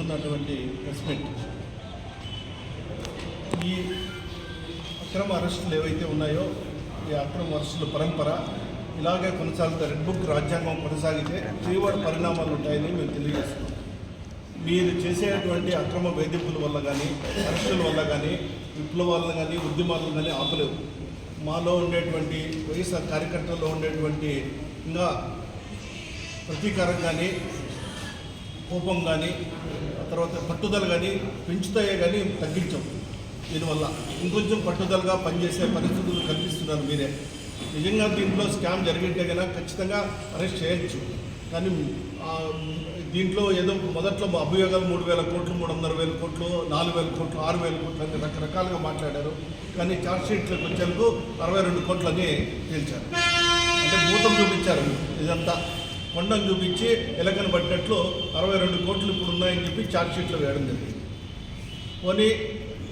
మేము పెడుతున్నటువంటి press meet ఈ అక్రమ అరెస్టులు ఏవైతే ఉన్నాయో ఈ అక్రమ అరెస్టుల పరంపర ఇలాగే కొనసాగితే రెడ్ బుక్ రాజ్యాంగం కొనసాగితే తీవ్ర పరిణామాలు ఉంటాయని మేము తెలియజేస్తున్నాం. మీరు చేసేటువంటి అక్రమ వేధింపుల వల్ల కానీ అరెస్టుల వల్ల కానీ విప్లవాలను కానీ ఉద్యమాలను కానీ ఆపలేవు. మాలో ఉండేటువంటి వైఎస్ఆర్ కార్యకర్తల్లో ఉండేటువంటి ఇంకా ప్రతీకారం కానీ కోపం కానీ తర్వాత పట్టుదల కానీ పెంచుతాయే కానీ తగ్గించాం. దీనివల్ల ఇంకొంచెం పట్టుదలగా పనిచేసే పరిస్థితులు కల్పిస్తున్నారు మీరే. నిజంగా దీంట్లో స్కామ్ జరిగింటే కనుక ఖచ్చితంగా అరెస్ట్ చేయొచ్చు. కానీ దీంట్లో ఏదో మొదట్లో అభియోగాలు మూడు వేల కోట్లు మూడు వందల వేల కోట్లు నాలుగు వేల కోట్లు ఆరు వేల కోట్లు అని రకరకాలుగా మాట్లాడారు. కానీ ఛార్జ్ షీట్లకు వచ్చేందుకు అరవై రెండు కోట్లని తేల్చారు అంటే భూతం చూపించారు. ఇదంతా కొండను చూపించి ఎలకను పట్టినట్లు అరవై రెండు కోట్లు ఇప్పుడు ఉన్నాయని చెప్పి ఛార్జ్ షీట్లో వేయడం జరిగింది. పోనీ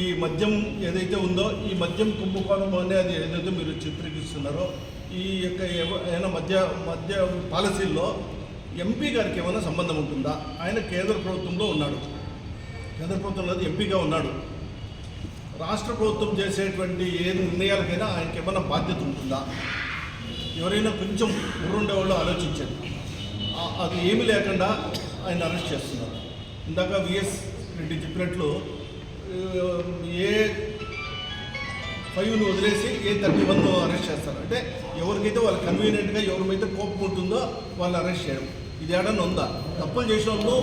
ఈ మద్యం ఏదైతే ఉందో ఈ మద్యం కుంభకోణం అనేది ఏదైతే మీరు చిత్రీకరిస్తున్నారో ఈ యొక్క ఏమైనా మద్య మద్య పాలసీల్లో ఎంపీ గారికి ఏమైనా సంబంధం ఉంటుందా? ఆయన కేంద్ర ప్రభుత్వంలో ఉన్నాడు. కేంద్ర ప్రభుత్వంలో ఎంపీగా ఉన్నాడు. రాష్ట్ర ప్రభుత్వం చేసేటువంటి ఏ నిర్ణయాలకైనా ఆయనకి ఏమైనా బాధ్యత ఉంటుందా? ఎవరైనా కొంచెం ఊరుండే వాళ్ళు ఆలోచించండి. అది ఏమీ లేకుండా ఆయన అరెస్ట్ చేస్తున్నారు. ఇందాక విఎస్ రెడ్డి చెప్పినట్లు ఏ ఫైవ్ను వదిలేసి ఏ థర్టీ వన్ అరెస్ట్ చేస్తారు. అంటే ఎవరికైతే వాళ్ళు కన్వీనియంట్గా ఎవరికైతే కోపం ఉంటుందో వాళ్ళు అరెస్ట్ చేయడం. ఇది ఏడన్నా ఉందా? తప్పులు చేసిన వాళ్ళు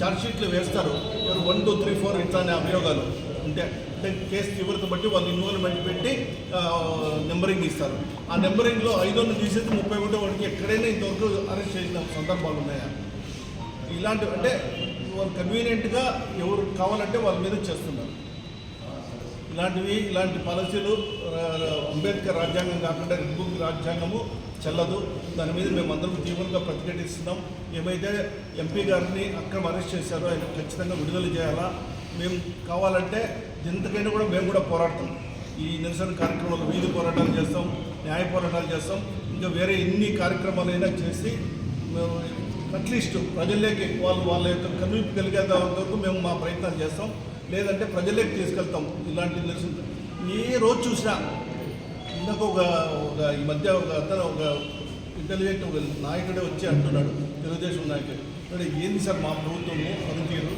ఛార్జ్ షీట్లు వేస్తారు. ఎవరు వన్ టూ త్రీ ఫోర్ ఇట్లానే అభియోగాలు ఉంటే అంటే కేసు తీవ్రత బట్టి వాళ్ళు ఇన్వాల్వ్మెంట్ పెట్టి నెంబరింగ్ ఇస్తారు. ఆ నెంబరింగ్లో ఐదోని తీసేసి ముప్పై ఉంటే వాడికి ఎక్కడైనా ఇంతవరకు అరెస్ట్ చేసిన సందర్భాలు ఉన్నాయా? ఇలాంటివి అంటే వాళ్ళు కన్వీనియంట్గా ఎవరు కావాలంటే వాళ్ళ మీద చేస్తున్నారు. ఇలాంటివి ఇలాంటి పాలసీలు అంబేద్కర్ రాజ్యాంగం కాకుండా రిపబ్లిక్ రాజ్యాంగము చెల్లదు. దాని మీద మేము అందరం తీవ్రంగా ప్రతిఘటిస్తున్నాం. ఏమైతే ఎంపీ గారిని అక్రమ అరెస్ట్ చేశారో ఆయన ఖచ్చితంగా విడుదల చేయాలా? మేము కావాలంటే ఎంతకైనా కూడా మేము కూడా పోరాడతాం. ఈ నిరసన కార్యక్రమాలు వీధి పోరాటాలు చేస్తాం న్యాయ పోరాటాలు చేస్తాం. ఇంకా వేరే ఎన్ని కార్యక్రమాలైనా చేసి మేము అట్లీస్ట్ ప్రజల్లోకి వాళ్ళు వాళ్ళ యొక్క కనువిప్పు కలిగేంత వరకు మేము మా ప్రయత్నాలు చేస్తాం. లేదంటే ప్రజల్లోకి తీసుకెళ్తాం ఇలాంటి నిరసన. ఏ రోజు చూసినా ఇందాక ఒక ఒక ఈ మధ్య ఒక అతను ఒక ఇంటెలిజెంట్ ఒక నాయకుడే వచ్చి అంటున్నాడు. తెలుగుదేశం నాయకుడు. ఏంది సార్ మా ప్రభుత్వము పనితీరు?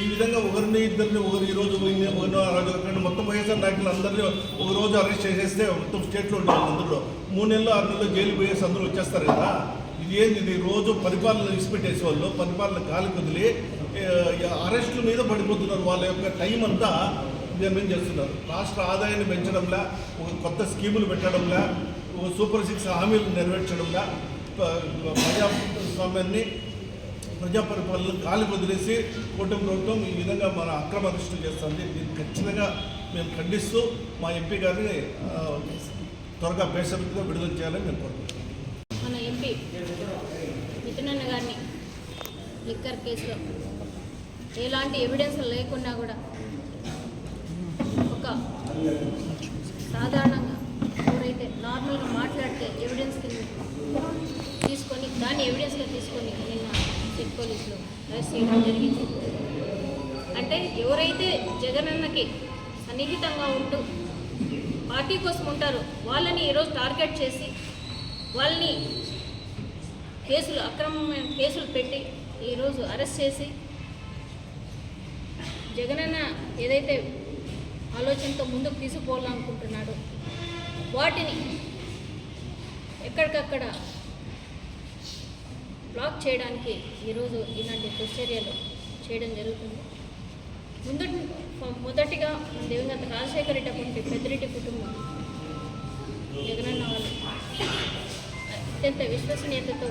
ఈ విధంగా ఒకరిని ఇద్దరిని ఒకరు ఈ రోజు పోయింది ఒకరిని మొత్తం వైఎస్ఆర్ నాయకులు అందరినీ ఒక రోజు అరెస్ట్ చేసేస్తే మొత్తం స్టేట్లో ఉండే వాళ్ళందరూ మూడు నెలలు ఆరు నెలలు జైలు పోయేసి అందరూ వచ్చేస్తారు కదా. ఇది ఏంది? ఇది రోజు పరిపాలన ఇసిపెట్టేసే వాళ్ళు పరిపాలన గాలి కుదిలి అరెస్టుల మీద పడిపోతున్నారు. వాళ్ళ యొక్క టైం అంతా నిర్ణయం చేస్తున్నారు. రాష్ట్ర ఆదాయాన్ని పెంచడంలా ఒక కొత్త స్కీములు పెట్టడంలా ఒక సూపర్ సిక్స్ హామీలు నెరవేర్చడంలా ప్రజాస్వామ్యాన్ని ప్రజాపరిపాలన గాలి వదిలేసి కూటమి ప్రభుత్వం ఈ విధంగా మన అక్రమ అరెస్టులు చేస్తుంది. దీన్ని ఖచ్చితంగా మేము ఖండిస్తూ మా ఎంపీ గారిని త్వరగా బేసరిగా విడుదల చేయాలని మేము కోరుకుంటున్నాం. మన ఎంపీ మిథునన్న గారిని లిక్కర్ కేసులో ఎలాంటి ఎవిడెన్స్ లేకున్నా కూడా ఒక సాధారణంగా ఎవరైతే నార్మల్గా మాట్లాడితే ఎవిడెన్స్ కింద తీసుకొని దాన్ని ఎవిడెన్స్గా తీసుకొని సిట్ పోలీసులు అరెస్ట్ చేయడం జరిగింది. అంటే ఎవరైతే జగనన్నకి సన్నిహితంగా ఉంటూ పార్టీ కోసం ఉంటారో వాళ్ళని ఈరోజు టార్గెట్ చేసి వాళ్ళని కేసులు అక్రమమైన కేసులు పెట్టి ఈరోజు అరెస్ట్ చేసి జగనన్న ఏదైతే ఆలోచనతో ముందుకు తీసుకుపోవాలనుకుంటున్నాడో వాటిని ఎక్కడికక్కడ బ్లాక్ చేయడానికి ఈరోజు ఇలాంటి దుశ్చర్యలు చేయడం జరుగుతుంది. ముందు మొదటిగా మన దివంగత రాజశేఖర్ రెడ్డి అటువంటి పెద్దిరెడ్డి కుటుంబం జగనన్న వాళ్ళు అత్యంత విశ్వసనీయతతో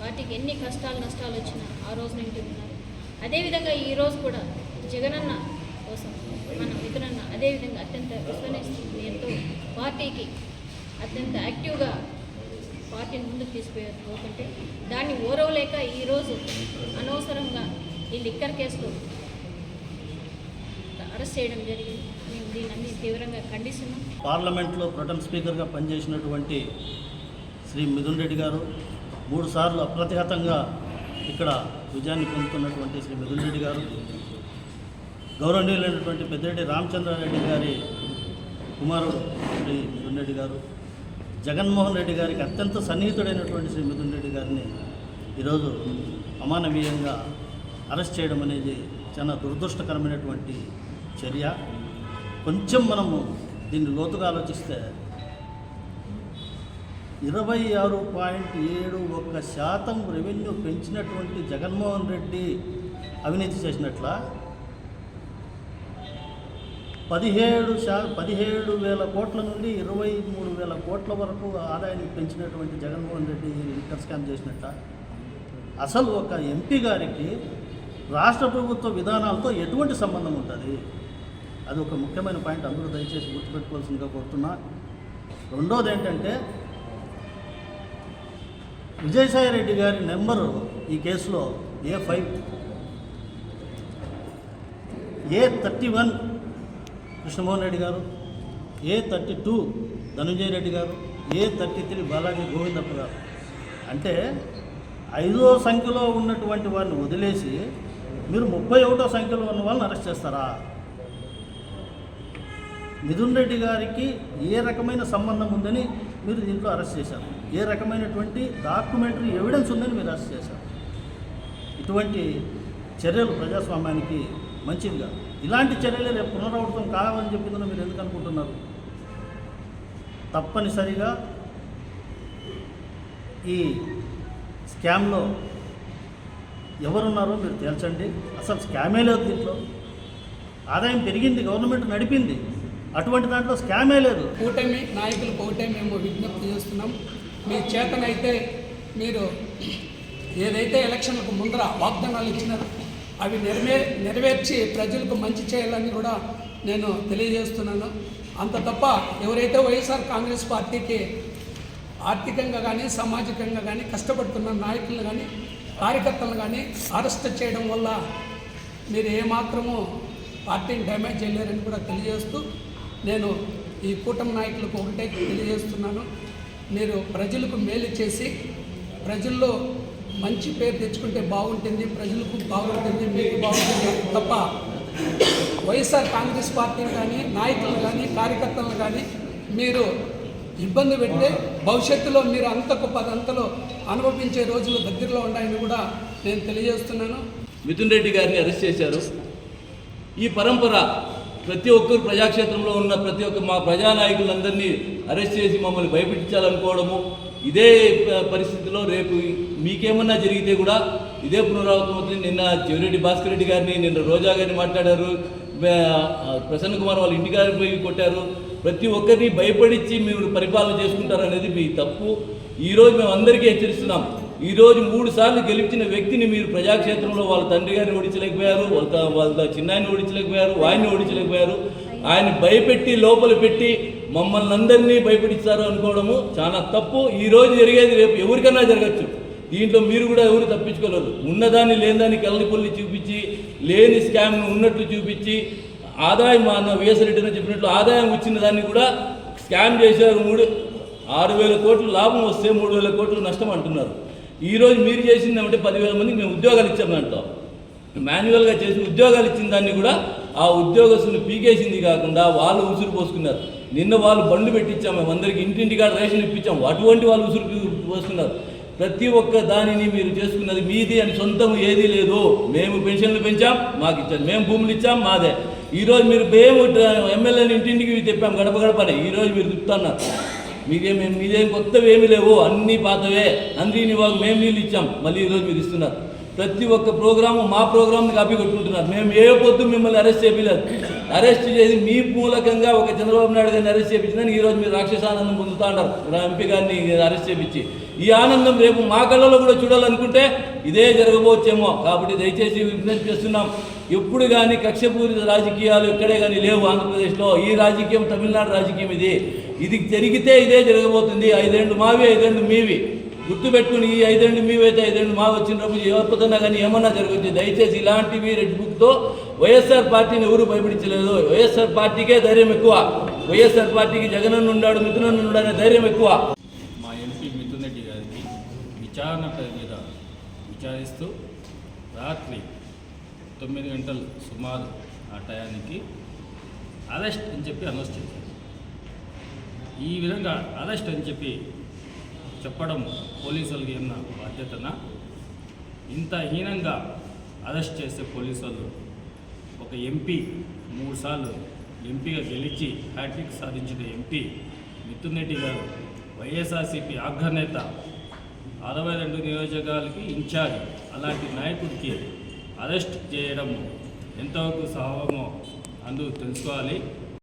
వాటికి ఎన్ని కష్టాలు నష్టాలు వచ్చినా ఆ రోజు నుండి ఉన్నారు. అదేవిధంగా ఈరోజు కూడా జగనన్న కోసం మన మిత్రన్న అదేవిధంగా అత్యంత విశ్వసనీయతతో పార్టీకి అత్యంత యాక్టివ్గా పార్టీని ముందుకు తీసుకుపోయారు. పోతుంటే దాన్ని ఓరవలేక ఈరోజు అనవసరంగా ఈ లిక్కర్ కేసులో అరెస్ట్ చేయడం జరిగింది. మేము దీన్ని అన్ని తీవ్రంగా ఖండిస్తున్నాం. పార్లమెంట్లో ప్రొటెం స్పీకర్గా పనిచేసినటువంటి శ్రీ మిథున్ రెడ్డి గారు మూడు సార్లు అప్రతిహతంగా ఇక్కడ విజయాన్ని పొందుతున్నటువంటి శ్రీ మిథున్ రెడ్డి గారు గౌరవనీయులైనటువంటి పెద్దిరెడ్డి రామచంద్రారెడ్డి గారి కుమారుడు శ్రీ మిథున్ రెడ్డి గారు జగన్మోహన్ రెడ్డి గారికి అత్యంత సన్నిహితుడైనటువంటి శ్రీ మిథున్ రెడ్డి గారిని ఈరోజు అమానవీయంగా అరెస్ట్ చేయడం అనేది చాలా దురదృష్టకరమైనటువంటి చర్య. కొంచెం మనము దీన్ని లోతుగా ఆలోచిస్తే ఇరవై ఆరు పాయింట్ ఏడు ఒక్క శాతం రెవెన్యూ పెంచినటువంటి జగన్మోహన్ రెడ్డి అవినీతి చేసినట్ల? పదిహేడు శా పదిహేడు వేల కోట్ల నుండి ఇరవై మూడు వేల కోట్ల వరకు ఆదాయాన్ని పెంచినటువంటి జగన్మోహన్ రెడ్డి లిక్కర్ స్కామ్ చేసినట్ట. అసలు ఒక ఎంపీ గారికి రాష్ట్ర ప్రభుత్వ విధానాలతో ఎటువంటి సంబంధం ఉంటుంది? అది ఒక ముఖ్యమైన పాయింట్ అందరూ దయచేసి గుర్తుపెట్టుకోవాల్సిందిగా కోరుతున్నా. రెండోది ఏంటంటే విజయసాయి రెడ్డి గారి నెంబరు ఈ కేసులో A five A thirty one Krishnamohan Reddy గారు A thirty two Dhanunjaya Reddy గారు A thirty three Balaji Govindappa గారు. అంటే ఐదో సంఖ్యలో ఉన్నటువంటి వారిని వదిలేసి మీరు ముప్పై ఒకటో సంఖ్యలో ఉన్న వాళ్ళని అరెస్ట్ చేస్తారా? మిథున్ రెడ్డి గారికి ఏ రకమైన సంబంధం ఉందని మీరు దీంట్లో అరెస్ట్ చేశారు. ఏ రకమైనటువంటి డాక్యుమెంటరీ ఎవిడెన్స్ ఉందని మీరు అరెస్ట్ చేశారు. ఇటువంటి చర్యలు ప్రజాస్వామ్యానికి మంచిది కాదు ఇలాంటి చర్యలు రేపు పునరావృతం కావాలని చెప్పిందని మీరు ఎందుకు అనుకుంటున్నారు? తప్పనిసరిగా ఈ స్కామ్లో ఎవరున్నారో మీరు తేల్చండి. అసలు స్కామే లేదు దీంట్లో. ఆదాయం పెరిగింది గవర్నమెంట్ నడిపింది. అటువంటి దాంట్లో స్కామే లేదు. కూటమి నాయకులు ఒకటే మేము విజ్ఞప్తి చేస్తున్నాం. మీ చేతనైతే మీరు ఏదైతే ఎలక్షన్లకు ముందర వాగ్దానాలు ఇచ్చినారో అవి నెరవే నెరవేర్చి ప్రజలకు మంచి చేయాలని కూడా నేను తెలియజేస్తున్నాను. అంత తప్ప ఎవరైతే వైఎస్ఆర్ కాంగ్రెస్ పార్టీకి ఆర్థికంగా కానీ సామాజికంగా కానీ కష్టపడుతున్న నాయకులను కానీ కార్యకర్తలను కానీ అరెస్ట్ చేయడం వల్ల మీరు ఏమాత్రము పార్టీని డ్యామేజ్ చేయలేరని కూడా తెలియజేస్తూ నేను ఈ కూటమి నాయకులకు ఒకటే తెలియజేస్తున్నాను. మీరు ప్రజలకు మేలు చేసి ప్రజల్లో మంచి పేరు తెచ్చుకుంటే బాగుంటుంది ప్రజలకు బాగుంటుంది మీకు బాగుంటుంది తప్ప వైఎస్ఆర్ కాంగ్రెస్ పార్టీని కానీ నాయకులను కానీ కార్యకర్తలను కానీ మీరు ఇబ్బంది పెడితే భవిష్యత్తులో మీరు అంతకు పదంతలో అనుభవించే రోజులు దగ్గరలో ఉన్నాయని కూడా నేను తెలియజేస్తున్నాను. మిథున్ రెడ్డి గారిని అరెస్ట్ చేశారు. ఈ పరంపర ప్రతి ఒక్కరు ప్రజాక్షేత్రంలో ఉన్న ప్రతి ఒక్క మా ప్రజానాయకులందరినీ అరెస్ట్ చేసి మమ్మల్ని భయపెట్టించాలనుకోవడము ఇదే పరిస్థితిలో రేపు మీకేమన్నా జరిగితే కూడా ఇదే పునరావృతం అవుతుంది. నిన్న చెవిరెడ్డి భాస్కర్ రెడ్డి గారిని నిన్న రోజా గారిని మాట్లాడారు. ప్రసన్న కుమార్ వాళ్ళ ఇంటి గారిని పోయి కొట్టారు. ప్రతి ఒక్కరిని భయపడించి మీరు పరిపాలన చేసుకుంటారు అనేది మీ తప్పు. ఈరోజు మేము అందరికీ హెచ్చరిస్తున్నాం. ఈరోజు మూడు సార్లు గెలిచిన వ్యక్తిని మీరు ప్రజాక్షేత్రంలో వాళ్ళ తండ్రి గారిని ఓడించలేకపోయారు వాళ్ళ వాళ్ళ చిన్నాయన్ని ఓడించలేకపోయారు ఆయన్ని ఓడించలేకపోయారు. ఆయన భయపెట్టి లోపల పెట్టి మమ్మల్ని అందరినీ భయపడిస్తారు అనుకోవడము చాలా తప్పు. ఈ రోజు జరిగేది రేపు ఎవరికైనా జరగచ్చు. దీంట్లో మీరు కూడా ఎవరు తప్పించుకోలేరు ఉన్నదాన్ని లేనిదాన్ని కళ్ళిపల్లి చూపించి లేని స్కామ్ను ఉన్నట్లు చూపించి ఆదాయం మా అన్న చెప్పినట్లు ఆదాయం వచ్చిన దాన్ని కూడా స్కామ్ చేశారు మూడు ఆరు వేల కోట్లు లాభం వస్తే మూడు వేల కోట్లు నష్టం అంటున్నారు. ఈ రోజు మీరు చేసింది ఏమంటే పదివేల మందికి మేము ఉద్యోగాలు ఇచ్చాం దాంట్లో. మాన్యువల్గా చేసి ఉద్యోగాలు ఇచ్చిన దాన్ని కూడా ఆ ఉద్యోగస్తులు పీకేసింది కాకుండా వాళ్ళు ఉసురు పోసుకున్నారు. నిన్న వాళ్ళు బండ్లు పెట్టించాం మేము అందరికి ఇంటింటిగా రేషన్ ఇప్పించాం. అటువంటి వాళ్ళు ఉసురు వస్తున్నారు. ప్రతి ఒక్క దానిని మీరు చేసుకున్నది మీది అని సొంతం ఏదీ లేదు మేము పెన్షన్లు పెంచాం మాకు ఇచ్చాం మేము భూములు ఇచ్చాం మాదే. ఈరోజు మీరు మేము ఎమ్మెల్యేని ఇంటింటికి తెప్పాం గడప గడపనే ఈరోజు మీరు తిప్పుతున్నారు. మీదేం మీదేం కొత్తవి ఏమి లేవు అన్నీ పాతవే. అందరినీ వాళ్ళు మేము నీళ్ళు ఇచ్చాం. మళ్ళీ ఈరోజు మీరు ఇస్తున్నారు. ప్రతి ఒక్క ప్రోగ్రాము మా ప్రోగ్రామ్ని కాపీ కొట్టుకుంటున్నారు. మేము ఏ పొద్దు మిమ్మల్ని అరెస్ట్ చేయలేదు అరెస్ట్ చేసి మీ మూలకంగా ఒక చంద్రబాబు నాయుడు గారిని అరెస్ట్ చేయించిందని ఈరోజు మీరు రాక్షసానందం పొందుతా ఉన్నారు రా ఎంపీ గారిని అరెస్ట్ చేయించి ఈ ఆనందం రేపు మా కళ్ళలో కూడా చూడాలనుకుంటే ఇదే జరగబోచ్చేమో. కాబట్టి దయచేసి విజ్ఞప్తి చేస్తున్నాం. ఎప్పుడు కానీ కక్షపూరిత రాజకీయాలు ఎక్కడే కానీ లేవు ఆంధ్రప్రదేశ్లో. ఈ రాజకీయం తమిళనాడు రాజకీయం ఇది. ఇది జరిగితే ఇదే జరగబోతుంది. ఐదేళ్ళు మావి ఐదేళ్ళు మీవి. గుర్తుపెట్టుకుని ఈ ఐదేళ్ళు మీవైతే ఐదేళ్ళు మా వచ్చినప్పుడు ఎవరిపోతున్నా కానీ ఏమన్నా జరగచ్చు. దయచేసి ఇలాంటివి రెడ్ బుక్తో వైఎస్ఆర్ పార్టీని ఎవరు భయపడించలేదు. వైఎస్ఆర్ పార్టీకే ధైర్యం ఎక్కువ. వైఎస్ఆర్ పార్టీకి జగనన్న ఉన్నాడు మిథునన్న ఉన్నాడనే ధైర్యం ఎక్కువ. మా ఎంపీ మిథున్ రెడ్డి గారికి విచారణ మీద విచారిస్తూ రాత్రి తొమ్మిది గంటలు సుమారు ఆ టయానికి అరెస్ట్ అని చెప్పి అనౌన్స్ చేశారు. ఈ విధంగా అరెస్ట్ అని చెప్పి చెప్పడం పోలీసులకి ఉన్న బాధ్యతన? ఇంత హీనంగా అరెస్ట్ చేసే పోలీసులు ఒక ఎంపీ మూడుసార్లు ఎంపీగా గెలిచి హ్యాట్రిక్ సాధించిన ఎంపీ మిథున్ రెడ్డి గారు వైఎస్ఆర్సీపీ అగ్రనేత అరవై రెండు నియోజకాలకి ఇన్ఛార్జ్ అలాంటి నాయకుడికి అరెస్ట్ చేయడం ఎంతవరకు సహవమో అందరూ తెలుసుకోవాలి.